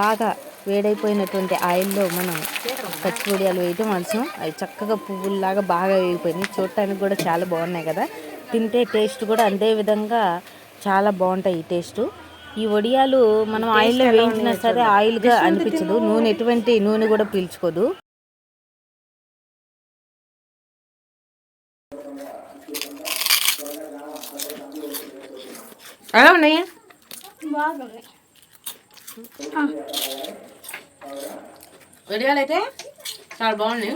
బాగా వేడైపోయినటువంటి ఆయిల్లో మనం పచ్చి వడియాలు వేయటం అవసరం. అవి చక్కగా పువ్వుల్లాగా బాగా వేగిపోయినాయి. చూడటానికి కూడా చాలా బాగున్నాయి కదా. తింటే టేస్ట్ కూడా అదే విధంగా చాలా బాగుంటాయి ఈ టేస్ట్. ఈ వడియాలు మనం ఆయిల్లో వేయించినా సరే ఆయిల్గా అనిపించదు. నూనె ఎటువంటి నూనె కూడా పీల్చుకోదు. ఎలా ఉన్నాయి? బాగుంది వడియాలు అయితే? చాలా బాగున్నాయి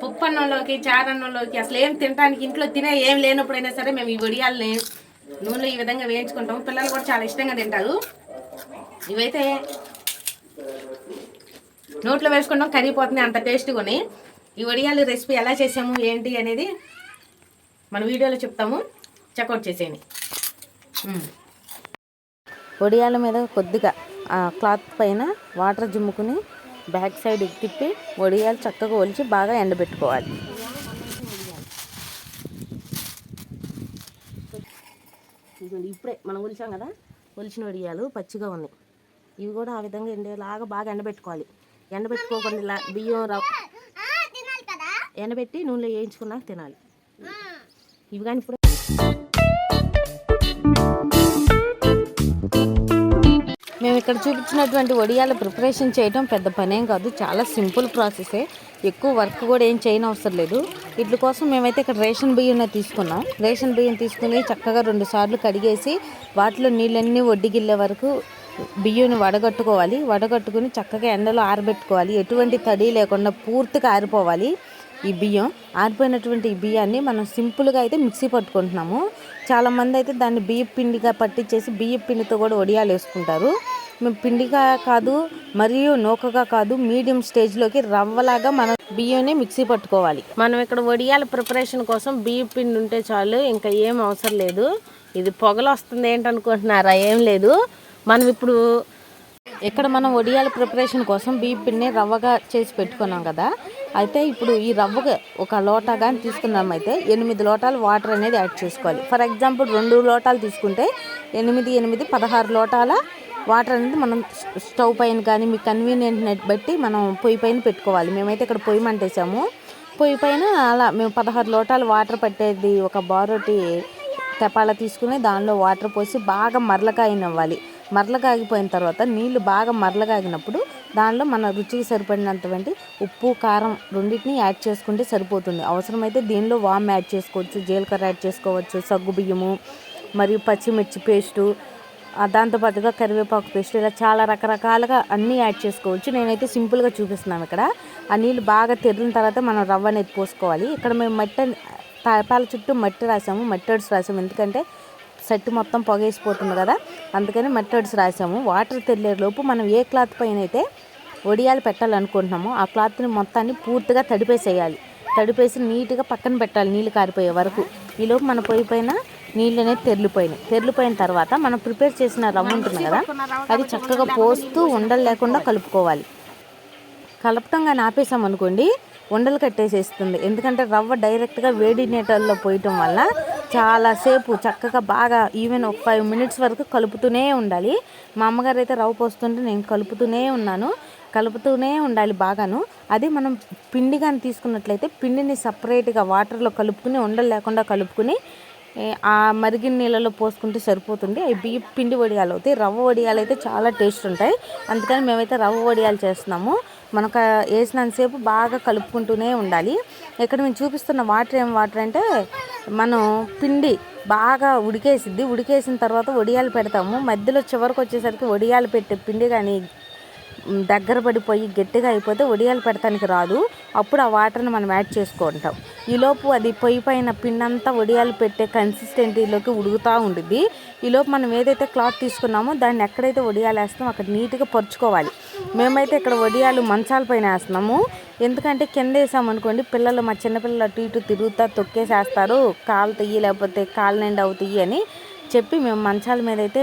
పప్పు అన్నంలోకి చారన్నంలోకి అసలు ఏం తినడానికి ఇంట్లో తినే ఏం లేనప్పుడైనా సరే మేము ఈ వడియాలని నూనెలో ఈ విధంగా వేయించుకుంటాము. పిల్లలు కూడా చాలా ఇష్టంగా తింటారు. ఇవైతే నోట్లో వేసుకుంటాం కరిగిపోతున్నాయి అంత టేస్ట్గా ఉన్నాయి. ఈ వడియాలు రెసిపీ ఎలా చేసాము ఏంటి అనేది మన వీడియోలో చెప్తాము. చెక్అవుట్ చేసేయండి. వడియాల మీద కొద్దిగా ఆ క్లాత్ పైన వాటర్ జిమ్ముకుని బ్యాక్ సైడ్ తిప్పి వడియాలు చక్కగా ఒలిచి బాగా ఎండబెట్టుకోవాలి. ఇప్పుడే మనం ఒలిచాం కదా? ఒలిచిన వడియాలు పచ్చిగా ఉన్నాయి. ఇవి కూడా ఆ విధంగా ఎండేలాగా బాగా ఎండబెట్టుకోవాలి. ఎండబెట్టుకోకుండా ఇలా బియ్యం రవ్వ ఎండబెట్టి నూనెలో వేయించుకున్నాక తినాలి. ఇవి కానీ ఇప్పుడు ఇక్కడ చూపించినటువంటి వడియాల ప్రిపరేషన్ చేయడం పెద్ద పనేం కాదు. చాలా సింపుల్ ప్రాసెసే ఎక్కువ వర్క్ కూడా ఏం చేయని అవసరం లేదు. వీటి కోసం మేమైతే ఇక్కడ రేషన్ బియ్యం తీసుకున్నాం. రేషన్ బియ్యం తీసుకుని చక్కగా రెండు సార్లు కడిగేసి వాటిలో నీళ్ళన్నీ వడ్డిగిల్లే వరకు బియ్యం వడగట్టుకోవాలి. వడగట్టుకుని చక్కగా ఎండలో ఆరబెట్టుకోవాలి. ఎటువంటి తడి లేకుండా పూర్తిగా ఆరిపోవాలి ఈ బియ్యం. ఆరిపోయినటువంటి ఈ బియ్యాన్ని మనం సింపుల్గా అయితే మిక్సీ పట్టుకుంటున్నాము. చాలామంది అయితే దాన్ని బియ్య పిండిగా పట్టించేసి బియ్య పిండితో కూడా వడియాలు వేసుకుంటారు మేము పిండిగా కాదు మరియు నూకగా కాదు మీడియం స్టేజ్లోకి రవ్వలాగా మనం బియ్యాన్ని మిక్సీ పట్టుకోవాలి. మనం ఇక్కడ వడియాల ప్రిపరేషన్ కోసం బియ్యం పిండి ఉంటే చాలు ఇంకా ఏం అవసరం లేదు. ఇది పొగలు వస్తుంది ఏంటనుకుంటున్నారా ఏం లేదు. మనం ఇప్పుడు ఇక్కడ మనం వడియాల ప్రిపరేషన్ కోసం బియ్య పిండిని రవ్వగా చేసి పెట్టుకున్నాం కదా. అయితే ఇప్పుడు ఈ రవ్వగా ఒక లోటా కానీ తీసుకున్నాం అయితే ఎనిమిది లోటాలు వాటర్ అనేది యాడ్ చేసుకోవాలి. ఫర్ ఎగ్జాంపుల్ రెండు లోటాలు తీసుకుంటే ఎనిమిది ఎనిమిది పదహారు లోటాల వాటర్ అనేది మనం స్టవ్ పైన కానీ మీ కన్వీనియంట్ బట్టి మనం పొయ్యి పైన పెట్టుకోవాలి. మేమైతే ఇక్కడ పొయ్యి మంటేసాము. పొయ్యి పైన అలా మేము పదహారు లోటాలు వాటర్ పట్టేది ఒక బారోటి తెపాల తీసుకుని దానిలో వాటర్ పోసి బాగా మరలకాయనివ్వాలి మరలకాగిపోయిన తర్వాత నీళ్ళు బాగా మరలకాగినప్పుడు దానిలో మన రుచికి సరిపడినంతవంటి ఉప్పు కారం రెండింటిని యాడ్ చేసుకుంటే సరిపోతుంది. అవసరమైతే దీనిలో వామ్ యాడ్ చేసుకోవచ్చు జీలకర్ర యాడ్ చేసుకోవచ్చు సగ్గు బియ్యము మరియు పచ్చిమిర్చి పేస్టు దాంతోపాటుగా కరివేపాకు పేస్ట్ ఇలా చాలా రకరకాలుగా అన్నీ యాడ్ చేసుకోవచ్చు. నేనైతే సింపుల్గా చూపిస్తున్నాను ఇక్కడ. ఆ నీళ్ళు బాగా తెరిన తర్వాత మనం రవ్వ అనేది పోసుకోవాలి. ఇక్కడ మేము మట్టి తలపాల చుట్టూ మట్టి రాసాము మట్టడ్స్ రాసాము. ఎందుకంటే సెట్ మొత్తం పొగేసిపోతుంది కదా అందుకని మట్టడ్స్ రాసాము. వాటర్ తెల్లే లోపు మనం ఏ క్లాత్ పైన అయితే వడియాలు పెట్టాలనుకుంటున్నామో ఆ క్లాత్ని మొత్తాన్ని పూర్తిగా తడిపేసేయాలి. తడిపేసి నీట్గా పక్కన పెట్టాలి నీళ్ళు కారిపోయే వరకు. ఈలోపు మన పొయ్యి పైన నీళ్ళు అనేది తెరిలిపోయినాయి. తెరిలిపోయిన తర్వాత మనం ప్రిపేర్ చేసిన రవ్వ ఉంటుంది కదా అది చక్కగా పోస్తూ ఉండలు లేకుండా కలుపుకోవాలి. కలపటం కానీ ఆపేసాం అనుకోండి ఉండలు కట్టేసేస్తుంది. ఎందుకంటే రవ్వ డైరెక్ట్గా వేడి నీటల్లో పోయటం వల్ల చాలాసేపు చక్కగా బాగా ఈవెన్ ఒక ఫైవ్ మినిట్స్ వరకు కలుపుతూనే ఉండాలి. మా అమ్మగారు అయితే రవ్వ పోస్తుంటే నేను కలుపుతూనే ఉన్నాను. కలుపుతూనే ఉండాలి బాగాను. అది మనం పిండి కానీ తీసుకున్నట్లయితే పిండిని సపరేట్గా వాటర్లో కలుపుకుని ఉండలు లేకుండా కలుపుకుని ఆ మరిగిన నీళ్ళలో పోసుకుంటే సరిపోతుంది. అవి బియ్య పిండి వడియాలు అవుతాయి. రవ్వ వడియాలు అయితే చాలా టేస్ట్ ఉంటాయి. అందుకని మేమైతే రవ్వ వడియాలు చేస్తున్నాము. మనకు వేసినంతసేపు బాగా కలుపుకుంటూనే ఉండాలి. ఇక్కడ మేము చూపిస్తున్న వాటర్ ఏం వాటర్ అంటే మనం పిండి బాగా ఉడికేసిద్ది. ఉడికేసిన తర్వాత వడియాలు పెడతాము. మధ్యలో చివరికి వచ్చేసరికి వడియాలు పెట్టే పిండి కానీ దగ్గర పడిపోయి గట్టిగా అయిపోతే వడియాలు పెడతానికి రాదు. అప్పుడు ఆ వాటర్ని మనం యాడ్ చేసుకుంటాం. ఈలోపు అది పొయ్యి పైన పిండంతా వడియాలు పెట్టే కన్సిస్టెంటీలోకి ఉడుగుతూ ఉండిద్ది. ఈలోపు మనం ఏదైతే క్లాత్ తీసుకున్నామో దాన్ని ఎక్కడైతే వడియాలు వేస్తామో అక్కడ నీట్గా పరుచుకోవాలి. మేమైతే ఇక్కడ వడియాలు మంచాల పైన వేస్తున్నాము. ఎందుకంటే కింద వేసామనుకోండి పిల్లలు మా చిన్నపిల్లలు అటు ఇటు తిరుగుతా తొక్కేసేస్తారు. కాలు తెయ్యి లేకపోతే కాలు నిండి అవుతాయి అని చెప్పి మేము మంచాల మీద అయితే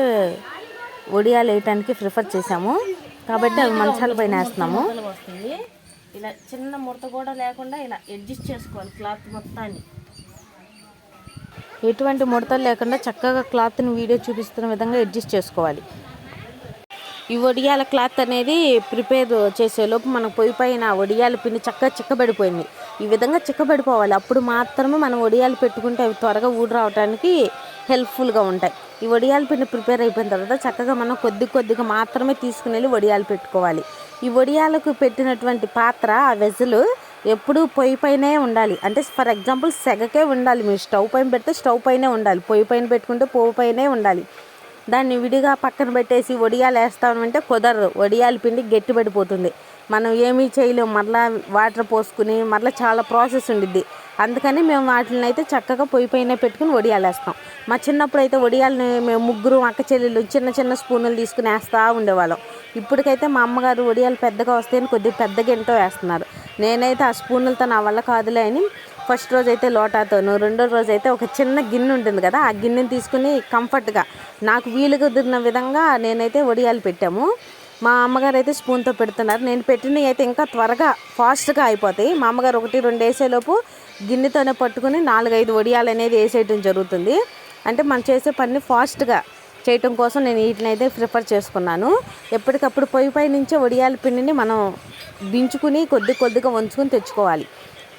వడియాలు వేయటానికి ప్రిఫర్ చేసాము కాబట్టి అవి మంచాల పైన వేస్తున్నాము. వస్తుంది. ఇలా చిన్న ముడత కూడా లేకుండా ఇలా అడ్జస్ట్ చేసుకోవాలి క్లాత్ మొత్తాన్ని. ఎటువంటి ముడతలు లేకుండా చక్కగా క్లాత్ని వీడియో చూపిస్తున్న విధంగా అడ్జస్ట్ చేసుకోవాలి. ఈ వడియాల క్లాత్ అనేది ప్రిపేర్ చేసేలోపు మన పొయ్యి పైన వడియాల పిండి చక్కగా చిక్కబడిపోయింది. ఈ విధంగా చిక్కబడిపోవాలి. అప్పుడు మాత్రమే మనం వడియాలు పెట్టుకుంటే అవి త్వరగా ఊడి రావడానికి హెల్ప్ఫుల్గా ఉంటాయి. ఈ వడియాల పిండి ప్రిపేర్ అయిపోయిన తర్వాత చక్కగా మనం కొద్ది కొద్దిగా మాత్రమే తీసుకుని వెళ్ళి వడియాలు పెట్టుకోవాలి. ఈ వడియాలకు పెట్టినటువంటి పాత్ర ఆ వెజలు ఎప్పుడూ పొయ్యి పైనే ఉండాలి. అంటే ఫర్ ఎగ్జాంపుల్ సెగకే ఉండాలి. మీరు స్టవ్ పైన పెడితే స్టవ్ పైనే ఉండాలి. పొయ్యి పైన పెట్టుకుంటే పొయ్యి పైనే ఉండాలి. దాన్ని విడిగా పక్కన పెట్టేసి వడియాలు వేస్తామంటే కుదరదు. వడియాల పిండి గట్టిపడిపోతుంది. మనం ఏమీ చేయలేము. మరలా వాటర్ పోసుకుని మరలా చాలా ప్రాసెస్ ఉండిద్ది. అందుకని మేము వాటిని అయితే చక్కగా పొయ్యి పైన పెట్టుకుని వడియాలు వేస్తాం మా చిన్నప్పుడు అయితే వడియాలని మేము ముగ్గురు అక్క చెల్లెళ్ళు చిన్న చిన్న స్పూన్లు తీసుకుని వేస్తూ ఉండేవాళ్ళం. ఇప్పటికైతే మా అమ్మగారు వడియాలు పెద్దగా వస్తాయని కొద్దిగా పెద్ద గింటో వేస్తున్నారు. నేనైతే ఆ స్పూన్లతో నా వల్ల కాదులే అని ఫస్ట్ రోజు అయితే లోటాతోను రెండో రోజు అయితే ఒక చిన్న గిన్నె ఉంటుంది కదా ఆ గిన్నెని తీసుకుని కంఫర్ట్గా నాకు వీలు కుదిరిన విధంగా నేనైతే వడియాలు పెట్టాము. మా అమ్మగారు అయితే స్పూన్తో పెడుతున్నారు. నేను పెట్టినవి అయితే ఇంకా త్వరగా ఫాస్ట్గా అయిపోతాయి. మా అమ్మగారు ఒకటి రెండు వేసేలోపు గిన్నెతోనే పట్టుకుని నాలుగైదు వడియాలు అనేది వేసేయటం జరుగుతుంది. అంటే మనం చేసే పని ఫాస్ట్గా చేయటం కోసం నేను వీటిని అయితే ప్రిఫర్ చేసుకున్నాను. ఎప్పటికప్పుడు పొయ్యి పై నుంచే వడియాల పిండిని మనం దించుకుని కొద్ది కొద్దిగా వంచుకొని తెచ్చుకోవాలి.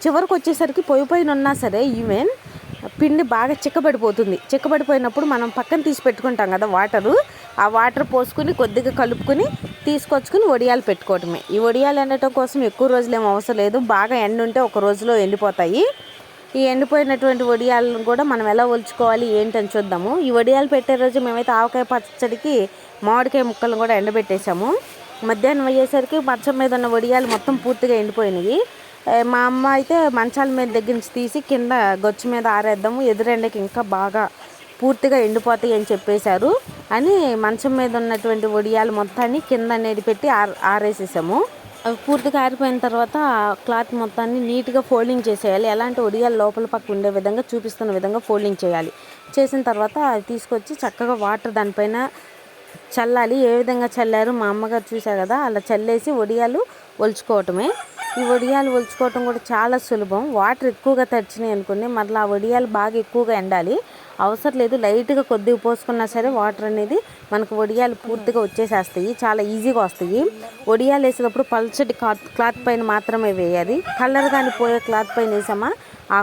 చివరికి వచ్చేసరికి పొయ్యి పైన ఉన్నా సరే ఈవెన్ పిండి బాగా చిక్కబడిపోతుంది. చిక్కబడిపోయినప్పుడు మనం పక్కన తీసి పెట్టుకుంటాం కదా వాటరు. ఆ వాటర్ పోసుకుని కొద్దిగా కలుపుకొని తీసుకొచ్చుకుని వడియాలు పెట్టుకోవటమే. ఈ వడియాలు ఎండటం కోసం ఎక్కువ రోజులు ఏం అవసరం లేదు. బాగా ఎండ ఉంటే ఒక రోజులో ఎండిపోతాయి. ఈ ఎండిపోయినటువంటి వడియాలను కూడా మనం ఎలా ఒలుచుకోవాలి ఏంటని చూద్దాము. ఈ వడియాలు పెట్టే రోజు మేమైతే ఆవకాయ పచ్చడికి మామిడికాయ ముక్కలను కూడా ఎండబెట్టేసాము మధ్యాహ్నం అయ్యేసరికి మంచం మీద ఉన్న వడియాలు మొత్తం పూర్తిగా ఎండిపోయినాయి. మా అమ్మ అయితే మంచాల మీద దగ్గర నుంచి తీసి కింద గొచ్చు మీద ఆరేద్దాము ఎదురెండకి ఇంకా బాగా పూర్తిగా ఎండిపోతాయి అని చెప్పేశారు. అని మంచం మీద ఉన్నటువంటి ఒడియాలు మొత్తాన్ని కింద అనేది పెట్టి ఆర ఆరేసేసాము. అవి పూర్తిగా ఆరిపోయిన తర్వాత క్లాత్ మొత్తాన్ని నీట్గా ఫోల్డింగ్ చేసేయాలి. ఎలాంటి ఒడియాలు లోపల పక్క ఉండే విధంగా చూపిస్తున్న విధంగా ఫోల్డింగ్ చేయాలి. చేసిన తర్వాత అది తీసుకొచ్చి చక్కగా వాటర్ దానిపైన చల్లాలి. ఏ విధంగా చల్లారు? మా అమ్మగారు చూసా కదా అలా చల్లేసి వడియాలు ఒలుచుకోవటమే. ఈ వడియాలు ఒలుచుకోవటం కూడా చాలా సులభం. వాటర్ ఎక్కువగా తడిచినాయి అనుకోండి మళ్ళీ ఆ వడియాలు బాగా ఎక్కువగా ఎండాలి. అవసరం లేదు లైట్గా కొద్దిగా పోసుకున్నా సరే వాటర్ అనేది మనకు వడియాలు పూర్తిగా వచ్చేసేస్తాయి. చాలా ఈజీగా వస్తాయి. వడియాలు వేసేటప్పుడు పల్చటి క్లాత్ క్లాత్ పైన మాత్రమే వేయాలి. కలర్ కానీ పోయే క్లాత్ పైన వేసామా?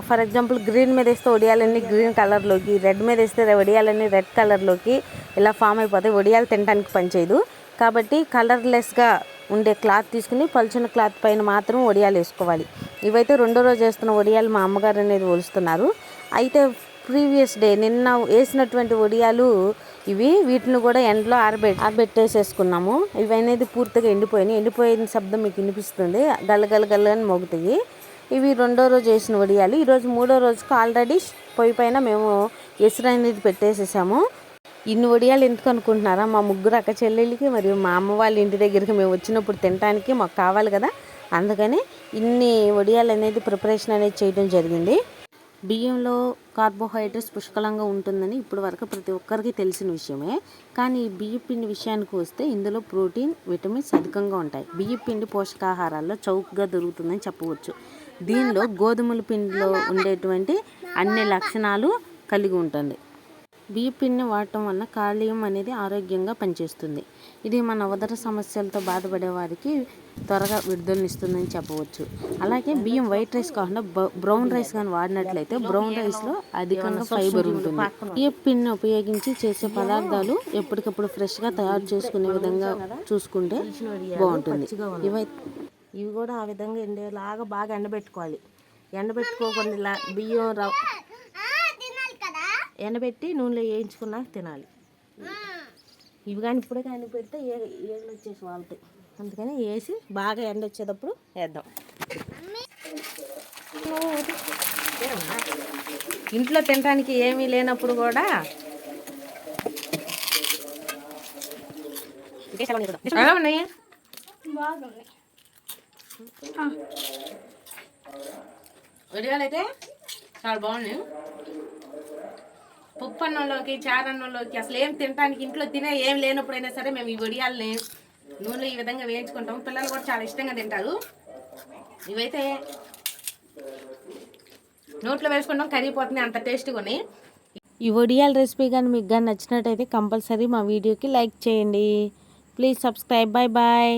ఫర్ ఎగ్జాంపుల్ గ్రీన్ మీద వేస్తే వడియాలన్నీ గ్రీన్ కలర్లోకి రెడ్ మీద వేస్తే వడియాలన్నీ రెడ్ కలర్లోకి ఇలా ఫామ్ అయిపోతాయి. వడియాలు తినడానికి పనిచేయదు కాబట్టి కలర్లెస్గా ఉండే క్లాత్ తీసుకుని పలుచిన క్లాత్ పైన మాత్రం వడియాలు వేసుకోవాలి. ఇవైతే రెండో రోజు వేస్తున్న వడియాలు మా అమ్మగారు అనేది ఒలుస్తున్నారు. అయితే ప్రీవియస్ డే నిన్న వేసినటువంటి వడియాలు ఇవి వీటిని కూడా ఎండలో ఆరబెట్ ఆరబెట్టేసేసుకున్నాము. ఇవి అనేది పూర్తిగా ఎండిపోయినాయి. ఎండిపోయిన శబ్దం మీకు వినిపిస్తుంది. గల్లగల్ల గల్ల అని మోగుతాయి. ఇవి రెండో రోజు వేసిన వడియాలు. ఈరోజు మూడో రోజుకు ఆల్రెడీ పొయ్యి పైన మేము ఎసురు అనేది పెట్టేసేసాము. ఇన్ని వడియాలు ఎందుకు అనుకుంటున్నారా? మా ముగ్గురు అక్క చెల్లెళ్ళకి మరియు మా అమ్మ వాళ్ళ ఇంటి దగ్గరికి మేము వచ్చినప్పుడు తినడానికి మాకు కావాలి కదా. అందుకని ఇన్ని వడియాలు అనేది ప్రిపరేషన్ అనేది చేయడం జరిగింది. బియ్యంలో కార్బోహైడ్రేట్స్ పుష్కలంగా ఉంటుందని ఇప్పటి వరకు ప్రతి ఒక్కరికి తెలిసిన విషయమే. కానీ ఈ బియ్య పిండి విషయానికి వస్తే ఇందులో ప్రోటీన్ విటమిన్స్ అధికంగా ఉంటాయి. బియ్య పిండి పోషకాహారాల్లో చౌకగా దొరుకుతుందని చెప్పవచ్చు. దీనిలో గోధుమల పిండిలో ఉండేటువంటి అన్ని లక్షణాలు కలిగి ఉంటుంది. బియ్య పిండిని వాడటం వల్ల కాలేయం అనేది ఆరోగ్యంగా పనిచేస్తుంది. ఇది మన ఉదర సమస్యలతో బాధపడే వారికి త్వరగా విడుదలనిస్తుందని చెప్పవచ్చు. అలాగే బియ్యం వైట్ రైస్ కాకుండా బ్రౌన్ రైస్ కానీ వాడినట్లయితే బ్రౌన్ రైస్లో అధికంగా ఫైబర్ ఉంటుంది. బియ్య పిండిని ఉపయోగించి చేసే పదార్థాలు ఎప్పటికప్పుడు ఫ్రెష్గా తయారు చేసుకునే విధంగా చూసుకుంటే బాగుంటుంది. ఇవై ఇవి కూడా ఆ విధంగా ఎండేలాగా బాగా ఎండబెట్టుకోవాలి. ఎండబెట్టుకోకుండా ఇలా బియ్యం రవ ఎండబెట్టి నూనెలో వేయించుకున్నాక తినాలి. ఇవి కానీ ఇప్పుడే కానీ పెడితే ఏ ఏళ్ళు వచ్చేసి వాళ్తాయి అందుకని వేసి బాగా ఎండ వచ్చేటప్పుడు వేద్దాం. ఇంట్లో తినడానికి ఏమీ లేనప్పుడు కూడా ఎలా ఉన్నాయి అయితే చాలా బాగున్నాయి. పప్పు అన్నంలోకి చారన్నంలోకి అసలు ఏం తినడానికి ఇంట్లో తినే ఏం లేనప్పుడైనా సరే మేము ఈ వడియాలని నూనెలో ఈ విధంగా వేయించుకుంటాం పిల్లలు కూడా చాలా ఇష్టంగా తింటారు. ఇవైతే నోట్లో వేసుకుంటాం కరిగిపోతున్నాయి అంత టేస్ట్గా ఉన్నాయి. ఈ వడియాల రెసిపీ కానీ మీకు కానీ నచ్చినట్టయితే కంపల్సరీ మా వీడియోకి లైక్ చేయండి. Please subscribe bye bye